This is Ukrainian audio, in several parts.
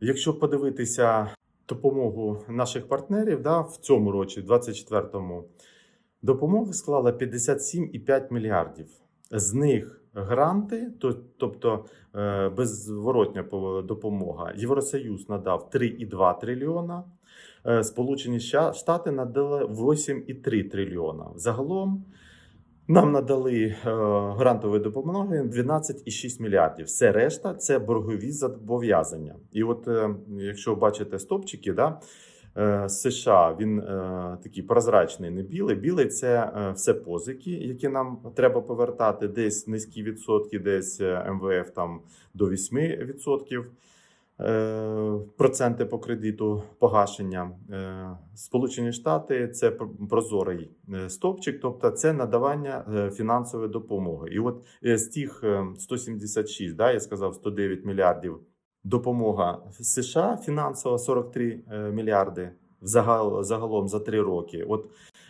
Якщо подивитися допомогу наших партнерів, да, в цьому році, 24-му, допомога склала 57,5 мільярдів. З них гранти, то, тобто е, беззворотня допомога. Євросоюз надав 3,2 трильйона. е, Сполучені Штати надали 8,3 трильйона. Загалом нам надали е, грантової допомоги 12,6 мільярдів. Все решта це боргові зобов'язання. І от е, якщо бачите стопчики, да, е, США він такий прозрачний, не білий. Білий це все позики, які нам треба повертати. Десь низькі відсотки, десь МВФ там до 8%. Е, Проценти по кредиту погашення Е, Сполучені Штати це пр- прозорий е, стопчик, тобто це надавання фінансової допомоги. І от з тих е, 176, да, я сказав 109 мільярдів допомога США фінансова 43 е, мільярди загалом за три роки. От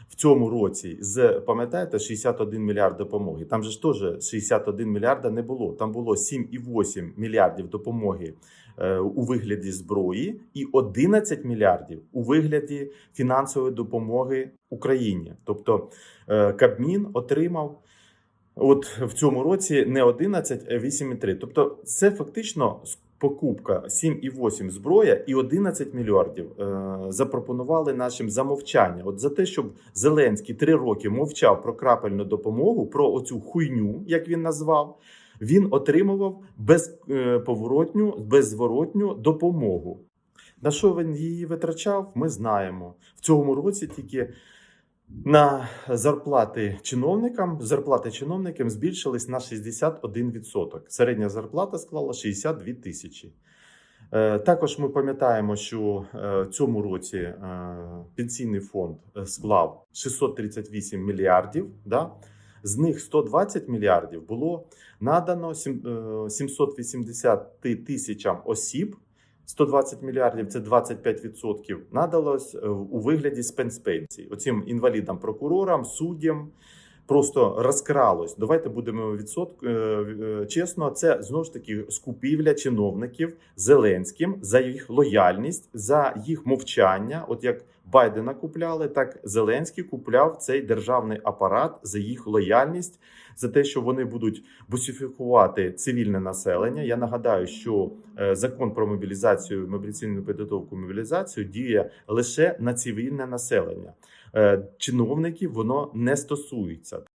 в цьому році з пам'ятаєте 61 мільярд допомоги. Там же ж теж 61 мільярда не було. Там було 7,8 мільярдів допомоги е, у вигляді зброї і 11 мільярдів у вигляді фінансової допомоги Україні. Тобто е, Кабмін отримав. От в цьому році не 11, а 8,3. Тобто, це фактично покупка 7,8 зброя і 11 мільярдів е, запропонували нашим за мовчання. От за те, щоб Зеленський три роки мовчав про крапельну допомогу, про оцю хуйню, як він назвав, він отримував безповоротню, беззворотню допомогу. На що він її витрачав, ми знаємо. В цьому році тільки на зарплати чиновникам, зарплати чиновникам збільшились на 61%. Середня зарплата склала 62 тисячі. Е, Також ми пам'ятаємо, що е, цьому році е, пенсійний фонд склав 638 мільярдів. Да? З них 120 мільярдів було надано е, 780 тисячам осіб. 120 мільярдів це 25% надалось е, у вигляді спецпенсій. Оцим інвалідам, прокурорам, суддям просто розкралось. Давайте будемо відсотк е, е, чесно. Це знову ж таки скупівля чиновників Зеленським за їх лояльність, за їх мовчання. От як Байдена купляли, так Зеленський купляв цей державний апарат за їх лояльність, за те, що вони будуть бусифікувати цивільне населення. Я нагадаю, що е, закон про мобілізацію, мобілізаційну підготовку, мобілізацію діє лише на цивільне населення. Е, Чиновників воно не стосується.